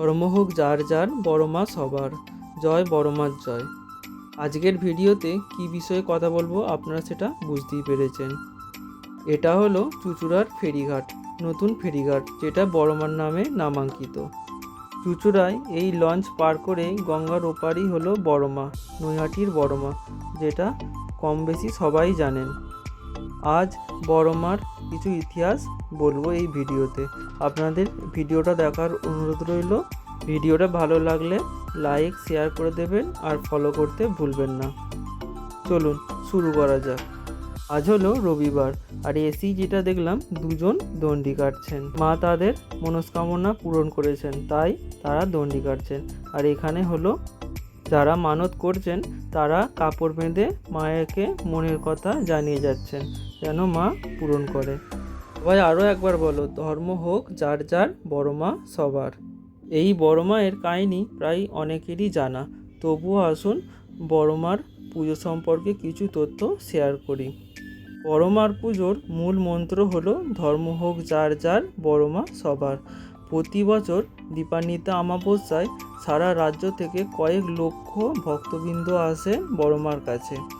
ধর্ম হোক যার যার বড় মা সবার। জয় বড় মার জয়। আজকের ভিডিওতে কি বিষয়ে কথা বলব আপনারা সেটা বুঝতেই পেরেছেন। এটা হলো চুচুড়ার ফেরিঘাট, নতুন ফেরিঘাট, যেটা বড়মার নামে নামাঙ্কিত। চুচুড়ায় এই লঞ্চ পার করে গঙ্গার ওপারই হলো বড়মা, নৈহাটির বড়মা, যেটা কম বেশি সবাই জানেন। আজ বড়মার কিছু ইতিহাস বলব এই ভিডিওতে। আপনাদের ভিডিওটা দেখার অনুরোধ রইল। ভিডিওটা ভালো লাগলে লাইক, শেয়ার করে দেবেন আর ফলো করতে ভুলবেন না। চলুন শুরু করা যাক। আজ হলো রবিবার আর এসি যেটা দেখলাম দুজন দণ্ডি কাটছেন। মা তাদের মনস্কামনা পূরণ করেছেন, তাই তারা দণ্ডি কাটছেন। আর এখানে হলো যারা মানত করছেন তারা কাপড় বেঁধে মায়েরকে মনের কথা জানিয়ে যাচ্ছেন। যেন মা পূরণ করে। সবাই আরও একবার বলো, ধর্ম হোক যার যার বড় মা সবার। এই বড় মায়ের কাহিনি প্রায় অনেকেরই জানা। তবুও আসুন বড় মার পুজো সম্পর্কে কিছু তথ্য শেয়ার করি। বড় মার পুজোর মূল মন্ত্র হলো, ধর্ম হোক যার যার বড় মা সবার। প্রতি বছর দীপান্বিতা আমাবস্যায় সারা রাজ্য থেকে কয়েক লক্ষ ভক্তবৃন্দ আসে বড় মার কাছে।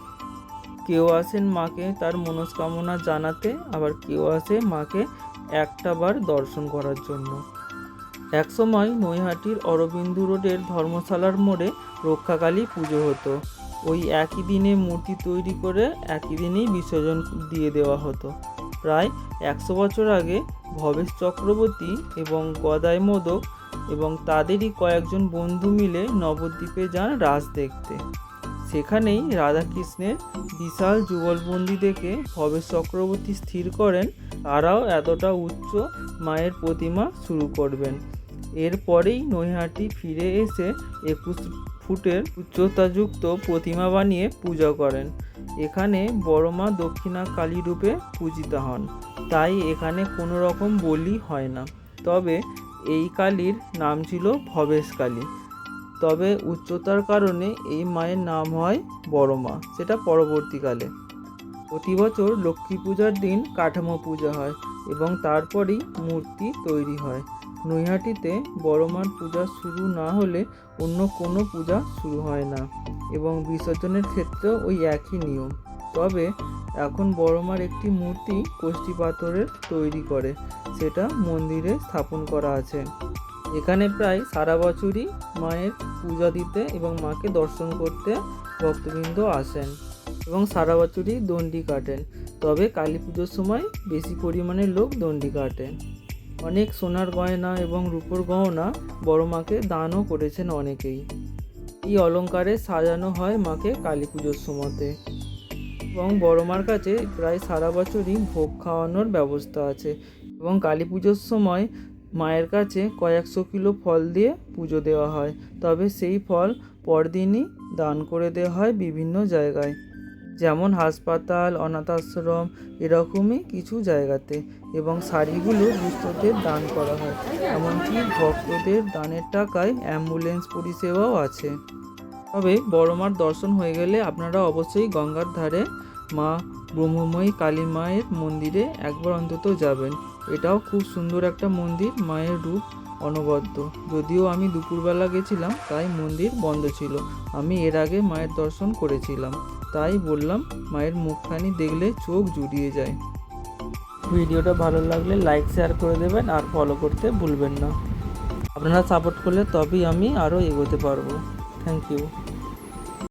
কেউ আসেন মাকে তার মনস্কামনা জানাতে, আবার কেউ আসে মাকে একটাবার দর্শন করার জন্য। একসময় নৈহাটির অরবিন্দু রোডের ধর্মশালার মোড়ে রক্ষাকালী পুজো হতো। ওই একই দিনে মূর্তি তৈরি করে একই দিনেই বিসর্জন দিয়ে দেওয়া হতো। প্রায় একশো বছর আগে ভবেশ চক্রবর্তী এবং গদাই মোদক এবং তাদেরই কয়েকজন বন্ধু মিলে নবদ্বীপে যান রাস দেখতে। সেখানেই রাধাকৃষ্ণের বিশাল যুগলবন্দি দেখে ভবেশ চক্রবর্তী স্থির করেন, তারাও এতটা উচ্চ মায়ের প্রতিমা শুরু করবেন। এরপরেই নৈহাটি ফিরে এসে একুশ ফুটের উচ্চতাযুক্ত প্রতিমা বানিয়ে পূজা করেন। এখানে বড় মা দক্ষিণা কালী রূপে পূজিত হন। তাই এখানে কোনো রকম বলি হয় না। তবে এই কালীর নাম ছিল ভবেশ কালী। তবে উচ্চতার কারণে এই মায়ের নাম হয় বড় মা সেটা পরবর্তীকালে। প্রতি বছর লক্ষ্মী পূজার দিন কাঠামো পূজা হয় এবং তারপরেই মূর্তি তৈরি হয়। নৈহাটিতে বড় মার পূজা শুরু না হলে অন্য কোনো পূজা শুরু হয় না এবং বিসর্জনের ক্ষেত্রেও ওই একই নিয়ম। তবে এখন বড় মার একটি মূর্তি কষ্টি পাথরের তৈরি করে, সেটা মন্দিরে স্থাপন করা আছে। এখানে প্রায় সারা বছরই মায়ের পূজা দিতে এবং মাকে দর্শন করতে ভক্তবৃন্দ আসেন এবং সারা বছরই দণ্ডি কাটেন। তবে কালী পুজোর সময় বেশি পরিমাণে লোক দণ্ডি কাটেন অনেক সোনার গয়না এবং রূপোর গহনা বড় মাকে দানও করেছেন অনেকেই। এই অলঙ্কারে সাজানো হয় মাকে কালী পুজোর সময়তে। এবং বড় মার কাছে প্রায় সারা বছরই ভোগ খাওয়ানোর ব্যবস্থা আছে। এবং কালী পুজোর সময় মায়ের কাছে কয়েকশো কিলো ফল দিয়ে পুজো দেওয়া হয়। তবে সেই ফল পরদিনই দান করে দেওয়া হয় বিভিন্ন জায়গায়। যেমন হাসপাতাল অনাথ আশ্রম এরকমই কিছু জায়গাতে। এবং শাড়িগুলো দুস্থদের দান করা হয়। এমনকি ভক্তদের দানের টাকায় অ্যাম্বুলেন্স পরিষেবাও আছে। তবে বড় মার দর্শন হয়ে গেলে আপনারা অবশ্যই গঙ্গার ধারে মা ব্রহ্মময়ী কালী মায়ের মন্দিরে একবার অন্তত যাবেন। এটাও খুব সুন্দর একটা মন্দির, মায়ের রূপ অনবদ্য। যদিও আমি দুপুরবেলা গেছিলাম, তাই মন্দির বন্ধ ছিল। আমি এর আগে মায়ের দর্শন করেছিলাম। তাই বললাম, মায়ের মুখখানি দেখলে চোখ জুড়িয়ে যায়। ভিডিওটা ভালো লাগলে লাইক, শেয়ার করে দেবেন আর ফলো করতে ভুলবেন না। আপনারা সাপোর্ট করলে তবেই আমি আরও এগোতে পারব। Thank you